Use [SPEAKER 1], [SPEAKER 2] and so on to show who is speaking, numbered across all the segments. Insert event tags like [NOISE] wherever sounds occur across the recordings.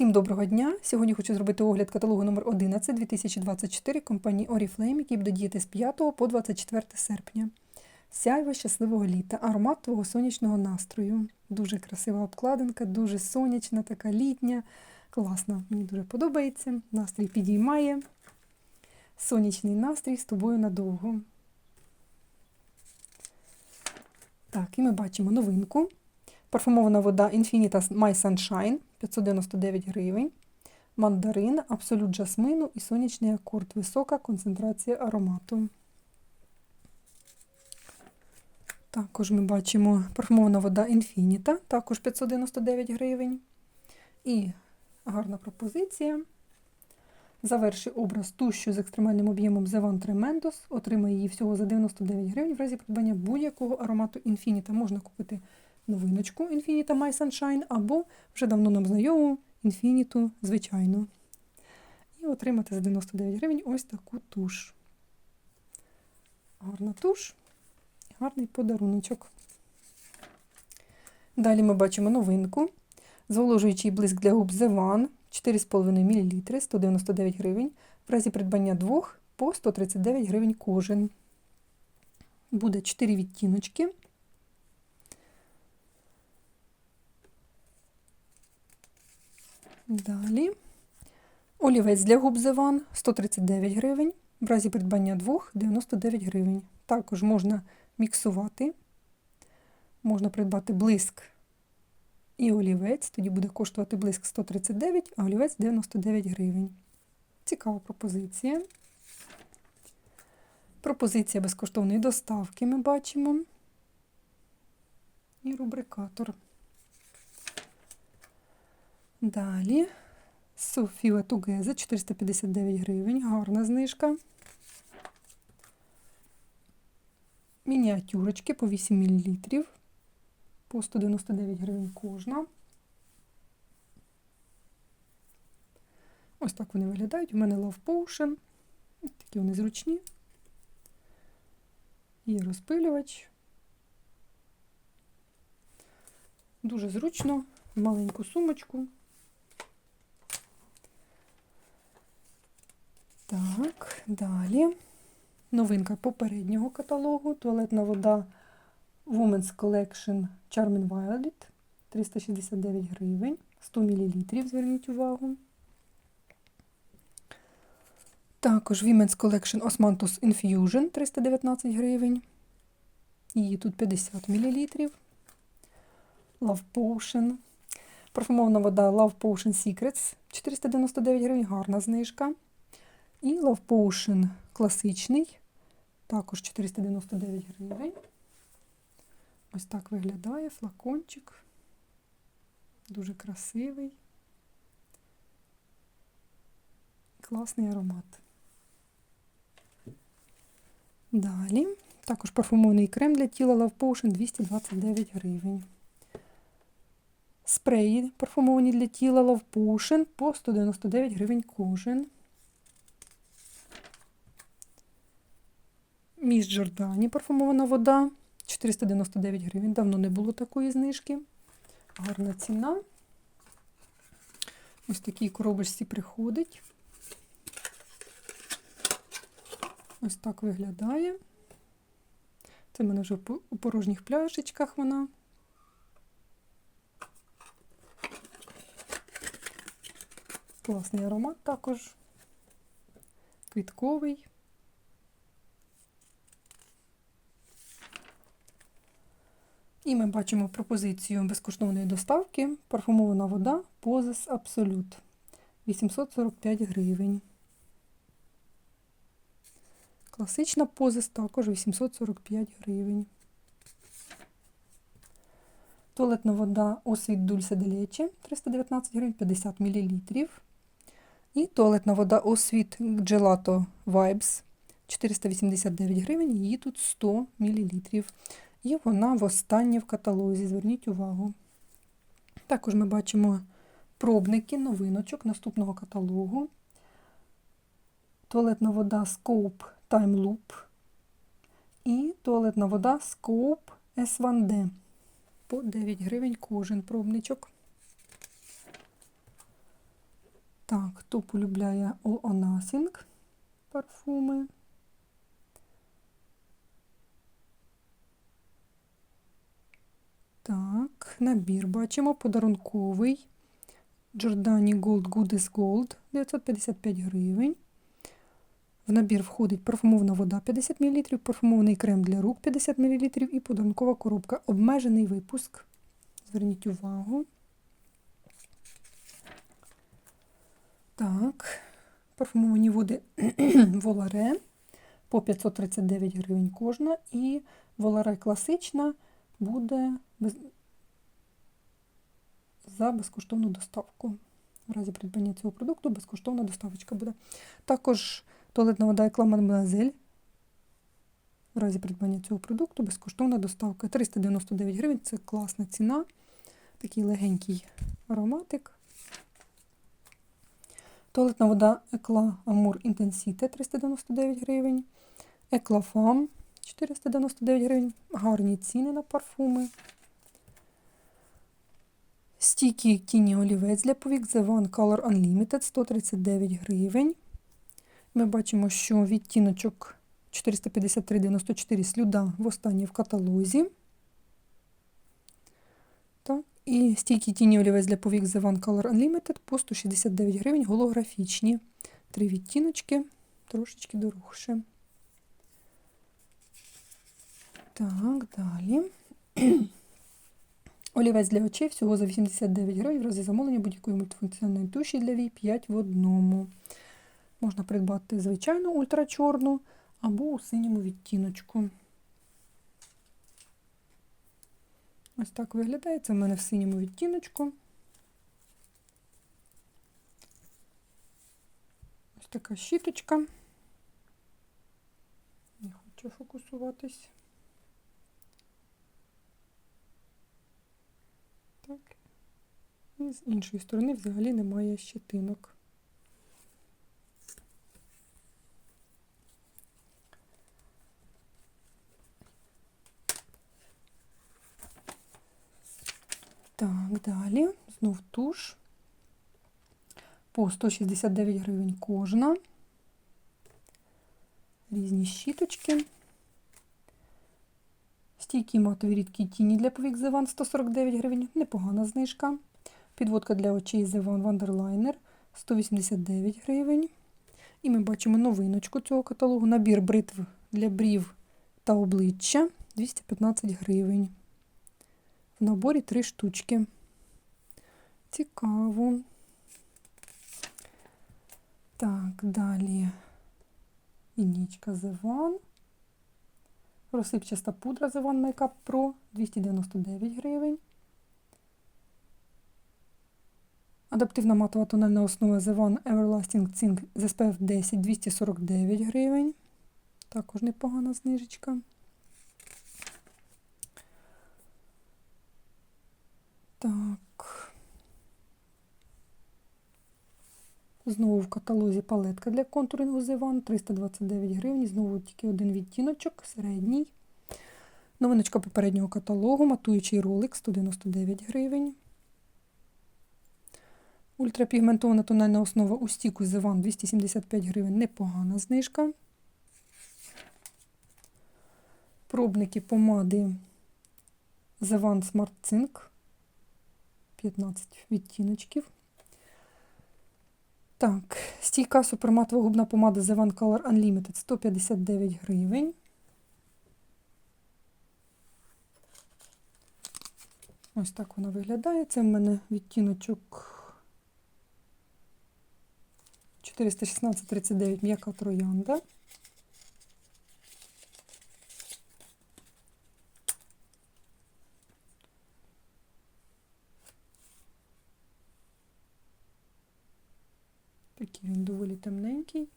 [SPEAKER 1] Всім доброго дня! Сьогодні хочу зробити огляд каталогу номер 11 2024 компанії Oriflame, який буде діяти з 5 по 24 серпня. Сяйво щасливого літа, аромат твого сонячного настрою. Дуже красива обкладинка, дуже сонячна, така літня. Класна, мені дуже подобається. Настрій підіймає. Сонячний настрій з тобою надовго. Так, і ми бачимо новинку. Парфумована вода Infinita My Sunshine 599 гривень. Мандарин, абсолют жасмину і сонячний акорд. Висока концентрація аромату. Також ми бачимо парфумована вода Infinita, також 599 гривень. І гарна пропозиція. Заверши образ тущу з екстремальним об'ємом The One Tremendous. Отримай її всього за 99 гривень. В разі придбання будь-якого аромату Infinita можна купити новиночку Infinita My Sunshine або вже давно нам знайому Infinito, звичайно. І отримати за 99 гривень ось таку туш. Гарна туш, гарний подаруночок. Далі ми бачимо новинку. Зволожуючий блиск для губ The One 4,5 мл 199 гривень. В разі придбання двох по 139 гривень кожен. Буде 4 відтіночки. Далі. Олівець для губ Зеван 139 гривень. В разі придбання двох 99 гривень. Також можна міксувати. Можна придбати блиск і олівець. Тоді буде коштувати блиск 139, а олівець 99 гривень. Цікава пропозиція. Пропозиція безкоштовної доставки ми бачимо. І рубрикатор. Далі Софіла Тугеза 459 гривень, гарна знижка. Мініатюрочки по 8 мл, по 199 гривень кожна. Ось так вони виглядають. У мене Love Potion. Такі вони зручні. Є розпилювач. Дуже зручно, маленьку сумочку. Так, далі. Новинка попереднього каталогу. Туалетна вода Women's Collection Charming Violet 369 гривень, 100 мл, зверніть увагу. Також Women's Collection Osmanthus Infusion 319 гривень. Її тут 50 мл. Love Potion. Парфумована вода Love Potion Secrets 499 гривень, гарна знижка. І Love Potion класичний, також 499 гривень. Ось так виглядає флакончик. Дуже красивий. Класний аромат. Далі, також парфумований крем для тіла Love Potion 229 гривень. Спреї парфумовані для тіла Love Potion по 199 гривень кожен. Міс Джордані парфумована вода 499 гривень. Давно не було такої знижки. Гарна ціна. Ось такій коробочці приходить. Ось так виглядає. Це в мене вже у порожніх пляшечках вона. Класний аромат також. Квітковий. І ми бачимо пропозицію безкоштовної доставки. Парфумована вода Позис Абсолют 845 гривень. Класична позис також 845 гривень. Туалетна вода Освіт Дульсе Делече 319 гривень 50 мл. І туалетна вода Освіт Gelato Vibes 489 гривень, її тут 100 мл. І вона востаннє в каталозі, зверніть увагу. Також ми бачимо пробники новиночок наступного каталогу. Туалетна вода Scope Time Loop і туалетна вода Scope S1D. По 9 гривень кожен пробничок. Так, хто полюбляє All or Nothing парфуми. Так, набір бачимо подарунковий. Giordani Gold Goodies Gold 955 гривень. В набір входить парфумована вода 50 мл, парфумований крем для рук 50 мл і подарункова коробка. Обмежений випуск. Зверніть увагу. Так, парфумовані води [CLEARS THROAT] Воларе по 539 гривень кожна. І Воларе класична буде. За безкоштовну доставку. В разі придбання цього продукту безкоштовна доставочка буде. Також туалетна вода Екла Мадемуазель. В разі придбання цього продукту безкоштовна доставка. 399 гривень це класна ціна. Такий легенький ароматик. Туалетна вода Екла Амур Інтенсіте 399 гривень. Екла Фам 499 гривень. Гарні ціни на парфуми. Стійкий тіні олівець для повік The One Color Unlimited 139 гривень. Ми бачимо, що відтіночок 453,94 слюда в останній в каталозі. Так. І стійкий тіні олівець для повік The One Color Unlimited по 169 гривень голографічні. Три відтіночки, трошечки дорогше. Так, далі. Олівець для очей всього за 89 гривень в разі замовлення будь-якої мультифункціональної туші для вій 5 в одному. Можна придбати звичайну ультрачорну або у синьому відтіночку. Ось так виглядає. Це в мене в синьому відтіночку. Ось така щіточка. Не хочу фокусуватись. Так. З іншої сторони взагалі немає щетинок. Так, далі знов туш по 169 гривень кожна. Різні щіточки. Стійкі матові рідкі тіні для повік Зеван 149 гривень. Непогана знижка. Підводка для очей Зеван Вандерлайнер 189 гривень. І ми бачимо новиночку цього каталогу. Набір бритв для брів та обличчя 215 гривень. В наборі три штучки. Цікаво. Так, далі лінічка The One. Розсипчаста пудра The One Makeup Pro 299 гривень. Адаптивна матова тональна основа The One Everlasting Zinc з SPF 10 249 гривень. Також непогана знижечка. Так. Знову в каталозі палетка для контурингу Зеван 329 гривень. Знову тільки один відтіночок, середній. Новиночка попереднього каталогу, матуючий ролик 199 гривень. Ультрапігментована тональна основа у стіку Зеван 275 гривень. Непогана знижка. Пробники помади Зеван Smart Zinc 15 відтіночків. Так, стійка суперматова губна помада The One Color Unlimited 159 гривень. Ось так вона виглядає. Це в мене відтіночок 416-39 м'яка троянда. Такий він доволі темненький.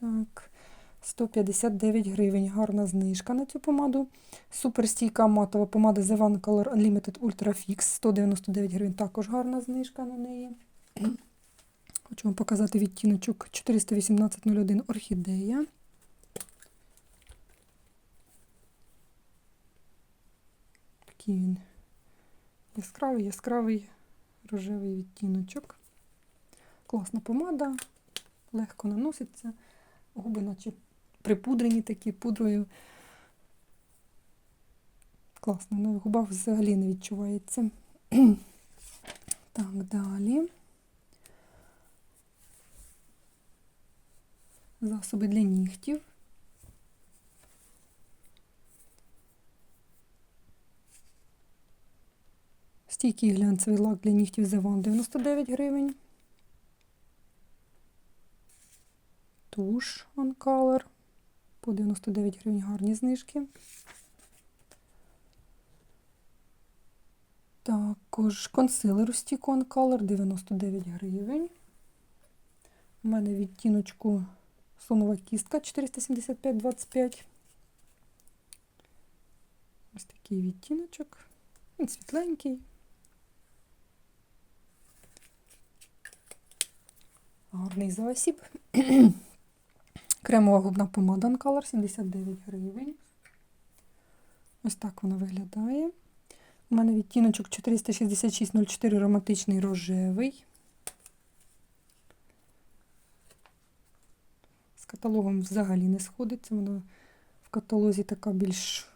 [SPEAKER 1] Так, 159 гривень. Гарна знижка на цю помаду. Суперстійка матова помада The One Color Unlimited Ultra Fix. 199 гривень. Також гарна знижка на неї. [CLEARS THROAT] Хочу вам показати відтіночок 41801 орхідея. Такий він яскравий, яскравий рожевий відтіночок. Класна помада, легко наноситься. Губи наче припудрені такі пудрою. Класно, на губах взагалі не відчувається. [CLEARS THROAT] Так, далі. Засоби для нігтів. Стійкий глянцевий лак для нігтів One 99 гривень. Туш On Color по 99 гривень гарні знижки. Також консилер у стіку On Color 99 гривень. У мене відтіночку слонова кістка 475-25. Ось такий відтіночок. Він світленький. Гарний засіб. Кремова губна помада Color 79 гривень. Ось так вона виглядає. У мене відтіночок 46604 ароматичний рожевий. З каталогом взагалі не сходиться. Вона в каталозі така більш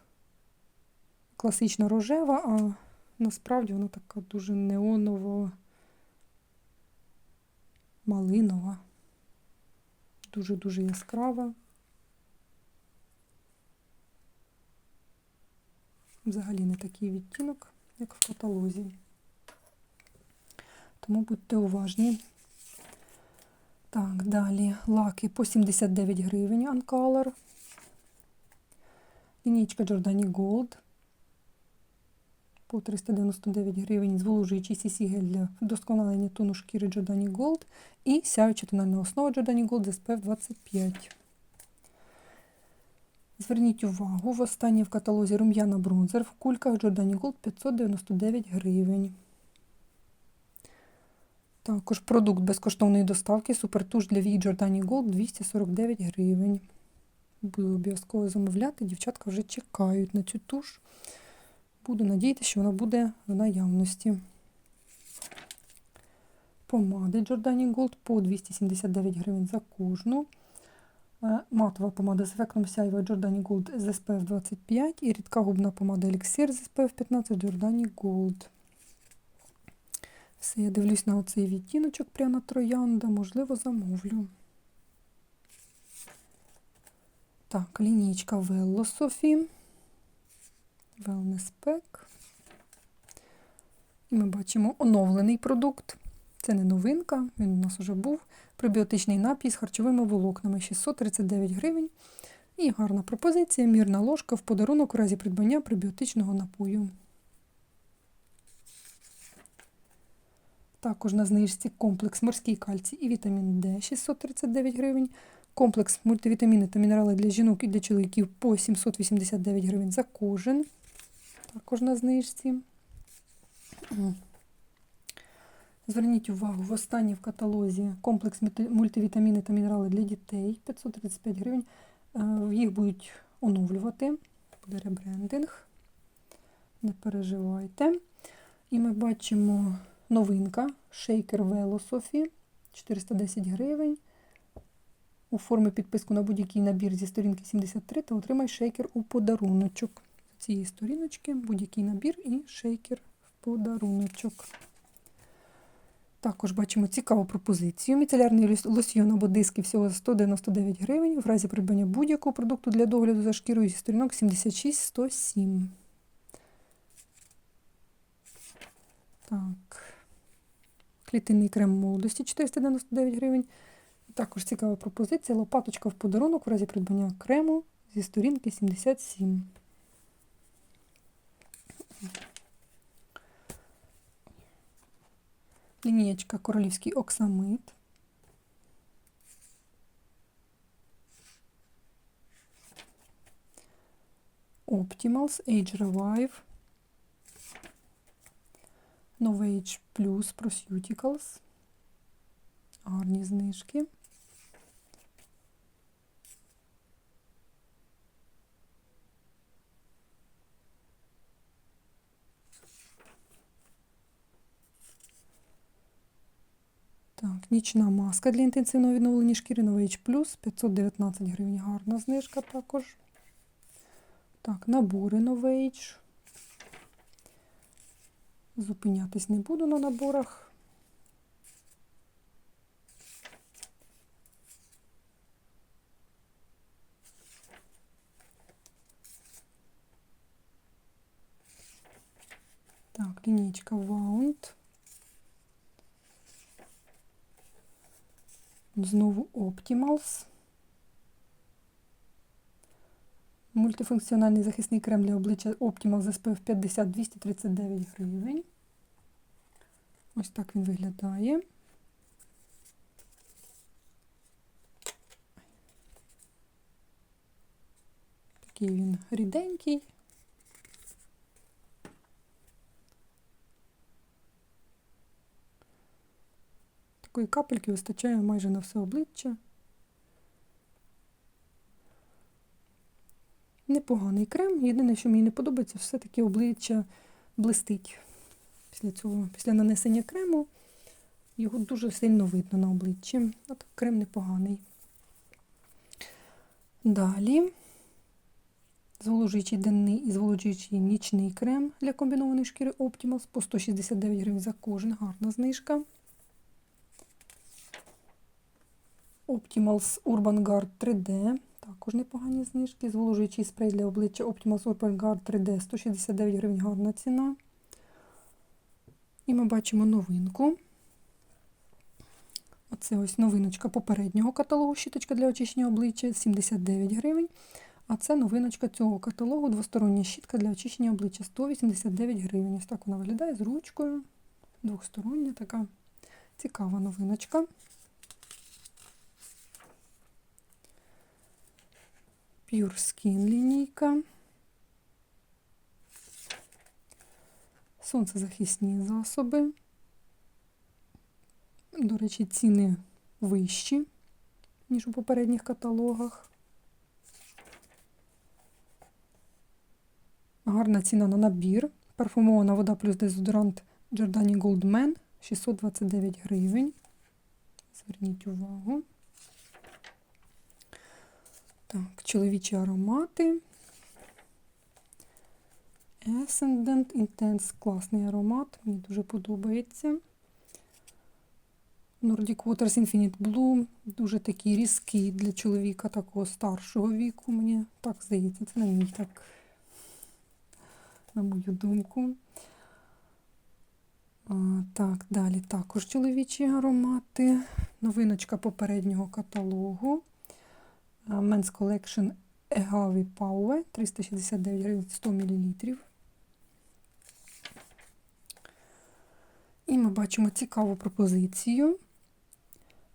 [SPEAKER 1] класична рожева, а насправді вона така дуже неонова, малинова, дуже-дуже яскрава. Взагалі не такий відтінок, як в каталозі. Тому будьте уважні. Так, далі лаки по 79 гривень Uncolor. Лінійка Giordani Gold по 399 гривень. Зволожуючий CC гель для вдосконалення тону шкіри Giordani Gold і сяюча тональна основа Giordani Gold SPF 25. Зверніть увагу, в останнє в каталозі рум'яна бронзер в кульках Giordani Gold 599 гривень. Також продукт безкоштовної доставки супертуш для вій Giordani Gold 249 гривень. Буду обов'язково замовляти, дівчатка вже чекають на цю туш. Буду надіятися, що вона буде в наявності. Помади Giordani Gold по 279 гривень за кожну. Е, матова помада з ефектом сяйва Giordani Gold з SPF 25 і рідка губна помада Elixir з SPF 15 Giordani Gold. Все, я дивлюсь на оцей відтіночок прямо троянда, можливо, замовлю. Так, Vello Sophie. Wellness Pack. І ми бачимо оновлений продукт. Це не новинка, він у нас вже був. Пробіотичний напій з харчовими волокнами 639 гривень. І гарна пропозиція, мірна ложка в подарунок у разі придбання пробіотичного напою. Також на знижці комплекс морський кальцій і вітамін Д 639 гривень. Комплекс мультивітаміни та мінерали для жінок і для чоловіків по 789 гривень за кожен. Також на знижці. Зверніть увагу, в останній в каталозі комплекс мультивітаміни та мінерали для дітей 535 гривень. Е, їх будуть оновлювати. Буде ребрендинг. Не переживайте. І ми бачимо новинка шейкер Велософі 410 гривень. У формі підписку на будь-який набір зі сторінки 73 та отримай шейкер у подаруночок. Цієї сторіночки будь-який набір і шейкер в подаруночок. Також бачимо цікаву пропозицію. Міцелярний лосьйон або диски всього за 199 гривень. В разі придбання будь-якого продукту для догляду за шкірою зі сторінок 76-107. Так. Клітинний крем молодості 499 гривень. Також цікава пропозиція. Лопаточка в подарунок в разі придбання крему зі сторінки 77. Лінієчка королівський оксамит. Optimals Age Revive. Novage Plus Prosuticals. Гарні знижки. Так, нічна маска для інтенсивного відновлення шкіри Novage Plus 519 гривень. Гарна знижка також. Так, набори Novage. Зупинятись не буду на наборах. Так, лінійка Wound. Знову Optimals. Мультифункціональний захисний крем для обличчя Optimal з SPF 50 239 гривень. Ось так він виглядає. Такий він ріденький. Такої капельки вистачає майже на все обличчя. Непоганий крем. Єдине, що мені не подобається, все-таки обличчя блистить. Після цього, після нанесення крему, його дуже сильно видно на обличчі. А так крем непоганий. Далі зволожуючий денний і зволожуючий нічний крем для комбінованої шкіри Optimals по 169 гривень за кожен. Гарна знижка. Optimals Urban Guard 3D. Також непогані знижки. Зволожуючий спрей для обличчя Optimals Urban Guard 3D 169 гривень гарна ціна. І ми бачимо новинку. Оце ось новиночка попереднього каталогу щіточка для очищення обличчя 79 гривень. А це новиночка цього каталогу двостороння щітка для очищення обличчя 189 гривень. Ось так вона виглядає з ручкою. Двохстороння така цікава новиночка. Pure Skin лінійка. Сонцезахисні засоби. До речі, ціни вищі, ніж у попередніх каталогах. Гарна ціна на набір. Парфумована вода плюс дезодорант Giordani Gold Man 629 гривень. Зверніть увагу. Так, чоловічі аромати. Ascendant Intense класний аромат, мені дуже подобається. Nordic Waters Infinite Bloom. Дуже такий різкий для чоловіка такого старшого віку. Мені так здається, це на мій так, на мою думку. А, Так, далі також чоловічі аромати. Новиночка попереднього каталогу. Men's Collection Agave Power 369 гривень 100 мл. І ми бачимо цікаву пропозицію.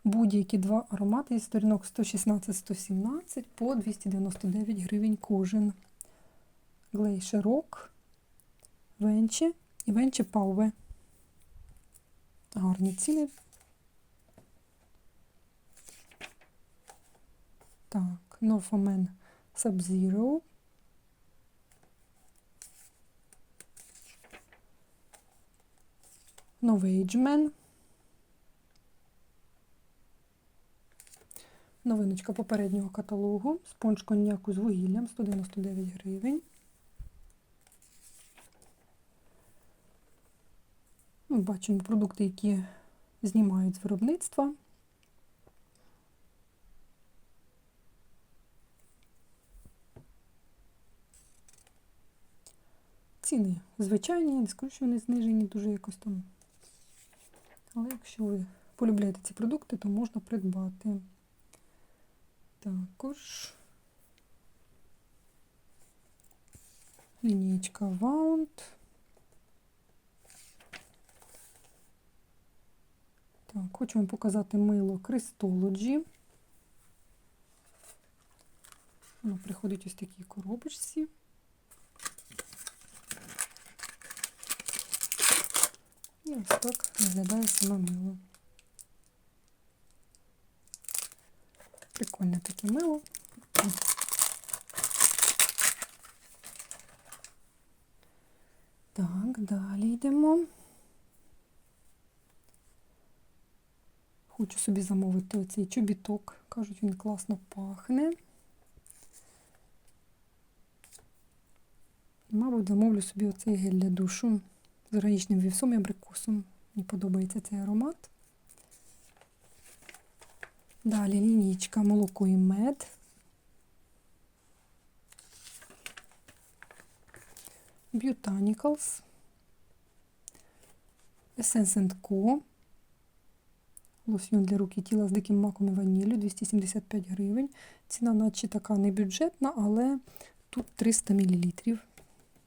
[SPEAKER 1] Будь-які два аромати із сторінок 116-117 по 299 гривень кожен. Glacier Rock, Венче і Венче Пауве. Гарні ціни. Так, Norfomen Sub-Zero. Novageman. Новиночка попереднього каталогу. Спонж коньяку з вугіллям 199 гривень. Ми бачимо продукти, які знімають з виробництва. Ціни звичайні, я не скажу, що вони знижені дуже якось там. Але якщо ви полюбляєте ці продукти, то можна придбати. Також лінійка Wound. Так, хочу вам показати мило Christology. Воно приходить ось такі коробочці. І ось так виглядає саме мило. Прикольне таке мило. Так, далі йдемо. Хочу собі замовити оцей чобіток. Кажуть, він класно пахне. Мабуть, замовлю собі оцей гель для душу з органічним вівсом і абрикосом. Мені подобається цей аромат. Далі лінійка молоко і мед. Botanicals. Essence Co. Лосьйон для рук і тіла з диким маком і ваніллю 275 гривень. Ціна наче така не бюджетна, але тут 300 мл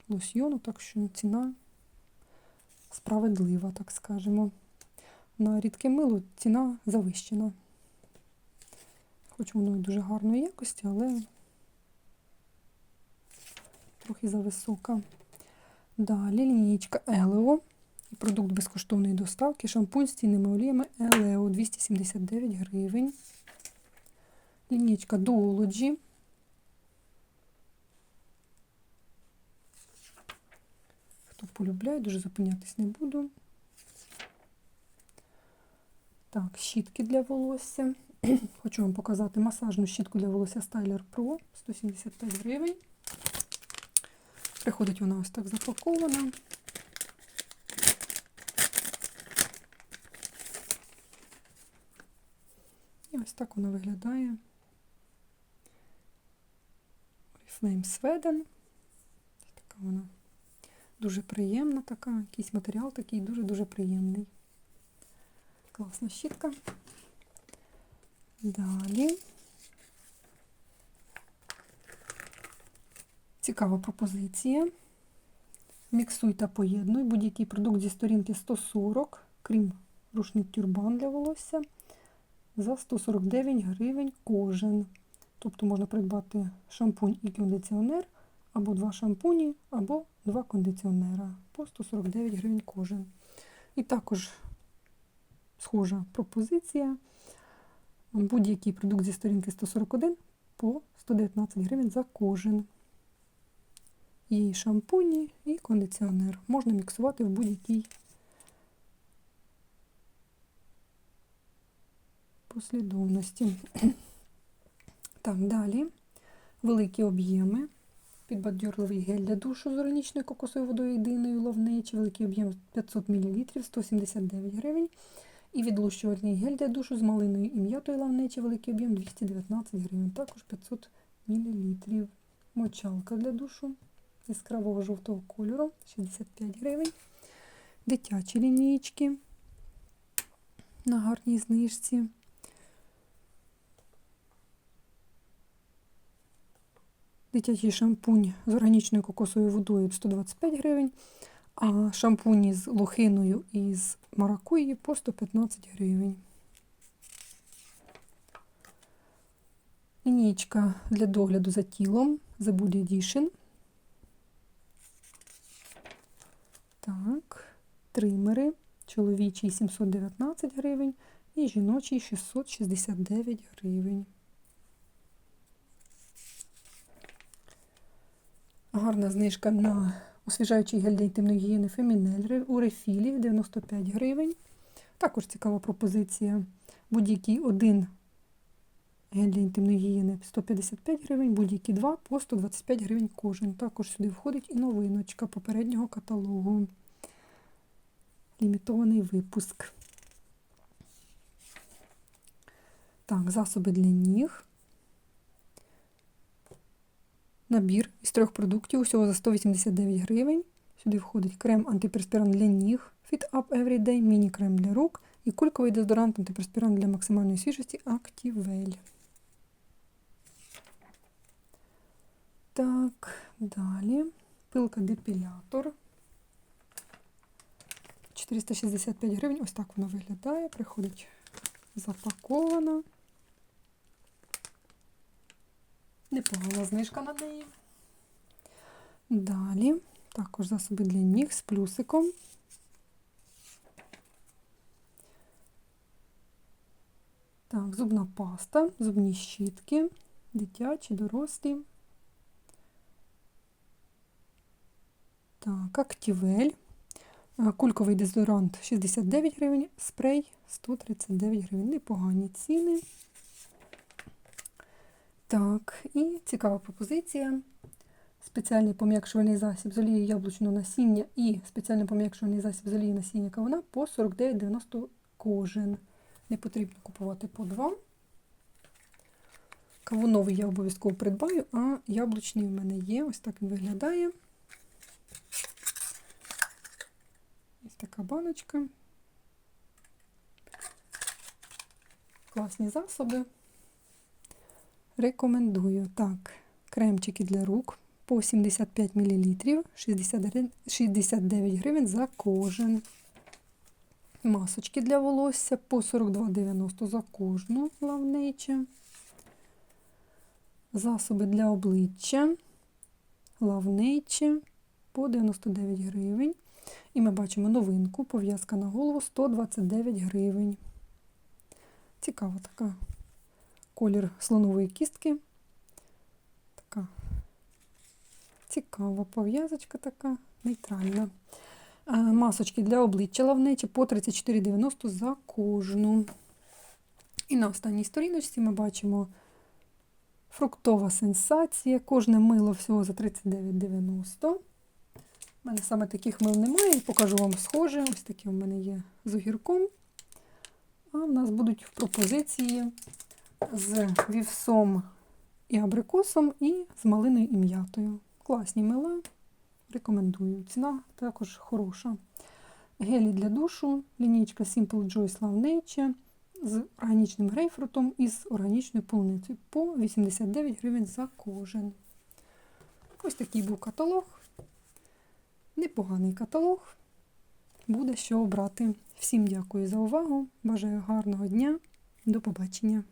[SPEAKER 1] лосьйону, так що ціна справедлива, так скажемо. На рідке мило ціна завищена. Хоч воно і дуже гарної якості, але трохи зависока. Далі лінійка Елео. Продукт безкоштовної доставки. Шампунь з цінними оліями Елео 279 гривень. Лінійка Duology. Хто полюбляє, дуже зупинятись не буду. Так, щітки для волосся. [CLEARS THROAT] Хочу вам показати масажну щітку для волосся Styler Pro 175 гривень. Приходить вона ось так запакована. І ось так вона виглядає. Oriflame Sweden. Така вона дуже приємна, така, якийсь матеріал такий дуже-дуже приємний. Класна щітка. Далі. Цікава пропозиція. Міксуй та поєднуй будь-який продукт зі сторінки 140, крім рушник тюрбан для волосся, за 149 гривень кожен. Тобто можна придбати шампунь і кондиціонер, або два шампуні, або два кондиціонера по 149 гривень кожен. І також схожа пропозиція. Будь-який продукт зі сторінки 141 по 119 гривень за кожен. І шампуні, і кондиціонер. Можна міксувати в будь-якій послідовності. [CLEARS THROAT] Так, далі великі об'єми. Підбадьорливий гель для душу з органічною кокосовою водою єдиною ловничі, великий об'єм 500 мл 179 гривень. І відлущувальний гель для душу з малиною і м'ятою лавничі, великий об'єм 219 гривень, також 500 мл. Мочалка для душу яскравого жовтого кольору 65 гривень. Дитячі лінійки на гарній знижці. Дитячий шампунь з органічною кокосовою водою 125 гривень, а шампуні з лохиною і з маракуї по 115 гривень. Лінійка для догляду за тілом The Body Edition. Так, тримери. Чоловічий 719 гривень і жіночий 669 гривень. Гарна знижка на освіжаючий гель для інтимної гігієни Фемінель у рефілі 95 гривень. Також цікава пропозиція. Будь-який один гель для інтимної гігієни 155 гривень, будь-які два по 125 гривень кожен. Також сюди входить і новиночка попереднього каталогу. Лімітований випуск. Так, засоби для ніг. Набір із трьох продуктів, усього за 189 гривень. Сюди входить крем антиперспірант для ніг Fit Up Everyday, міні-крем для рук і кульковий дезодорант антиперспірант для максимальної свіжості Activell. Так, далі. Пилка депілятор. 465 гривень. Ось так воно виглядає. Приходить запакована. Непогана знижка на неї. Далі, також засоби для ніг з плюсиком. Так, зубна паста, зубні щітки, дитячі, дорослі. Так, актівель. Е, Кульковий дезодорант 69 гривень, спрей 139 гривень. Непогані ціни. Так, і цікава пропозиція. Спеціальний пом'якшувальний засіб з олією яблучного насіння і спеціальний пом'якшувальний засіб з олією насіння кавуна по 49,90 кожен. Не потрібно купувати по два. Кавуновий я обов'язково придбаю, а яблучний в мене є. Ось так він виглядає. Ось така баночка. Класні засоби. Рекомендую. Так, кремчики для рук по 75 мл, 69 гривень за кожен. Масочки для волосся по 42,90 за кожну лавниче. Засоби для обличчя лавниче по 99 гривень. І ми бачимо новинку, пов'язка на голову 129 гривень. Цікава така колір слонової кістки. Така цікава пов'язочка така, нейтральна. Масочки для обличчя лавничі по 34,90 за кожну. І на останній сторіночці ми бачимо фруктова сенсація. Кожне мило всього за 39,90. У мене саме таких мил немає, покажу вам схоже. Ось такі у мене є з огірком. А в нас будуть в пропозиції з вівсом і абрикосом, і з малиною і м'ятою. Класні мила. Рекомендую. Ціна також хороша. Гелі для душу, лінійка Simple Joy Love Nature з органічним грейпфрутом і з органічною полуницею по 89 гривень за кожен. Ось такий був каталог. Непоганий каталог. Буде що обрати. Всім дякую за увагу. Бажаю гарного дня. До побачення.